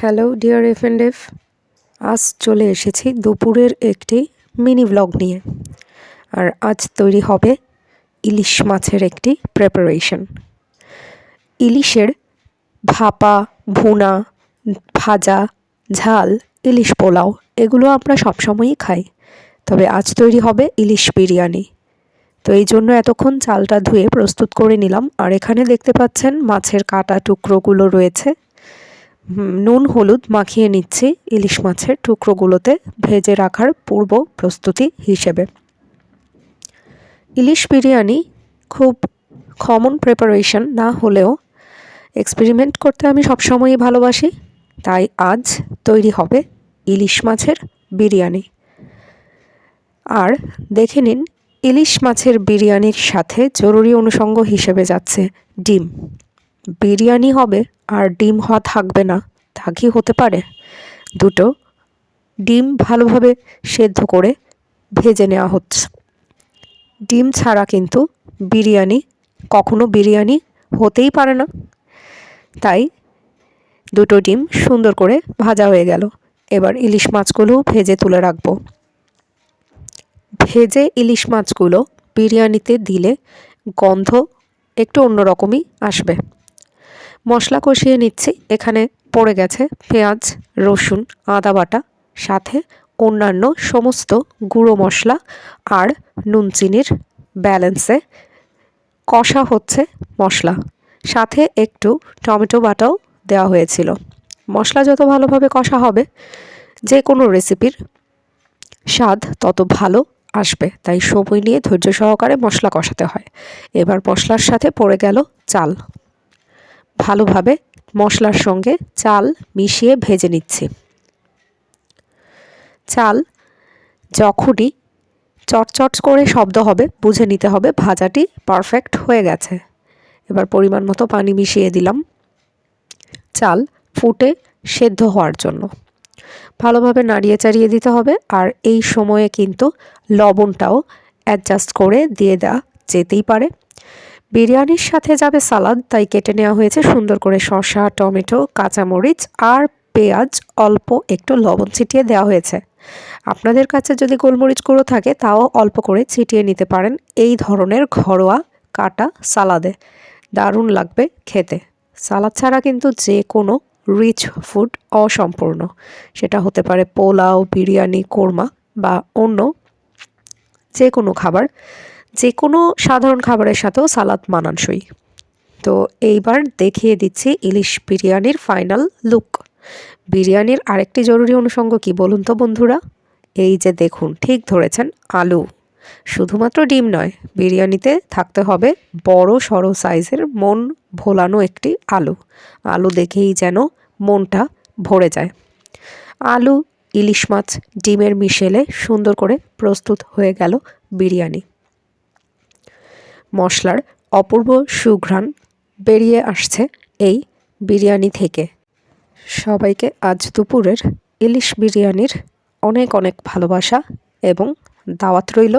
Hello dear F and F, আজ চলে এসেছি দুপুরের একটি মিনি ব্লগ নিয়ে। আর আজ তৈরি হবে ইলিশ মাছের একটি প্রেপারেশন ইলিশের ভাপা, ভুনা, ভাজা, ঝাল, ইলিশ পোলাও এগুলো আমরা সবসময়ই খাই। তবে আজ তৈরি হবে ইলিশ বিরিয়ানি। তো এই জন্য এতক্ষণ চালটা ধুয়ে প্রস্তুত করে নিলাম। আর এখানে দেখতে পাচ্ছেন মাছের কাটা টুকরোগুলো রয়েছে। নুন, হলুদ মাখিয়ে নিচ্ছি ইলিশ মাছের টুকরোগুলোতে ভেজে রাখার পূর্ব প্রস্তুতি হিসেবে। ইলিশ বিরিয়ানি খুব কমন প্রিপারেশন না হলেও এক্সপেরিমেন্ট করতে আমি সবসময়ই ভালোবাসি, তাই আজ তৈরি হবে ইলিশ মাছের বিরিয়ানি। আর দেখে নিন, ইলিশ মাছের বিরিয়ানির সাথে জরুরি অনুষঙ্গ হিসেবে যাচ্ছে ডিম। বিরিয়ানি হবে আর ডিম হওয়া থাকবে না। তা কি হতে পারে? দুটো। ডিম ভালোভাবে সেদ্ধ করে ভেজে নেওয়া হচ্ছে। ডিম ছাড়া কিন্তু বিরিয়ানি, কখনো বিরিয়ানি হতেই পারে না। তাই দুটো ডিম সুন্দর করে ভাজা হয়ে গেল। এবার ইলিশ মাছগুলো ভেজে তুলে রাখব। ভেজে ইলিশ মাছগুলো বিরিয়ানিতে দিলে গন্ধ একটু অন্যরকমই আসবে। মশলা কষিয়ে নিচ্ছি। এখানে পড়ে গেছে পেঁয়াজ, রসুন, আদা বাটা, সাথে অন্যান্য সমস্ত গুঁড়ো মশলা আর নুন চিনির ব্যালেন্সে কষা হচ্ছে মশলা। সাথে একটু টমেটো বাটাও দেওয়া হয়েছিল। মশলা যত ভালোভাবে কষা হবে, যে কোনো রেসিপির স্বাদ তত ভালো আসবে। তাই সময় নিয়ে ধৈর্য সহকারে মশলা কষাতে হয়। এবার মশলার সাথে পড়ে গেল চাল। ভালোভাবে মশলার সঙ্গে চাল মিশিয়ে ভেজে নিচ্ছি। চাল যখনই চটচট করে শব্দ হবে, বুঝে নিতে হবে ভাজাটি পারফেক্ট হয়ে গেছে। এবার পরিমাণ মতো পানি মিশিয়ে দিলাম। চাল ফুটে সেদ্ধ হওয়ার জন্য। ভালোভাবে নাড়িয়ে চাড়িয়ে দিতে হবে আর এই সময়ে কিন্তু লবণটাও অ্যাডজাস্ট করে দিয়ে দেওয়া যেতেই পারে। বিরিয়ানির সাথে যাবে সালাদ, তাই কেটে নেওয়া হয়েছে সুন্দর করে শসা, টমেটো, কাঁচামরিচ আর পেঁয়াজ, অল্প একটু লবণ ছিটিয়ে দেওয়া হয়েছে। আপনাদের কাছে যদি গোলমরিচ গুঁড়ো থাকে, তাও অল্প করে ছিটিয়ে নিতে পারেন এই ধরনের ঘরোয়া কাটা সালাদে। দারুণ লাগবে খেতে। সালাদ ছাড়া কিন্তু যে কোনো রিচ ফুড অসম্পূর্ণ। সেটা হতে পারে পোলাও, বিরিয়ানি, কোরমা বা অন্য যে কোনো খাবার। যে কোনো সাধারণ খাবারের সাথেও সালাদ মানানসই। তো এইবার দেখিয়ে দিচ্ছি ইলিশ বিরিয়ানির ফাইনাল লুক বিরিয়ানির আরেকটি জরুরি অনুষঙ্গ কি বলুন তো বন্ধুরা? এই যে দেখুন, ঠিক ধরেছেন, আলু। শুধুমাত্র ডিম নয়, বিরিয়ানিতে থাকতে হবে বড় সড়ো সাইজের মন ভোলানো একটি আলু। আলু দেখেই যেন মনটা ভরে যায়। আলু, ইলিশ মাছ, ডিমের মিশেলে সুন্দর করে প্রস্তুত হয়ে গেল বিরিয়ানি। মশলার অপূর্ব সুঘ্রাণ বেরিয়ে আসছে এই বিরিয়ানি থেকে। সবাইকে আজ দুপুরের ইলিশ বিরিয়ানির অনেক অনেক ভালোবাসা এবং দাওয়াত রইল।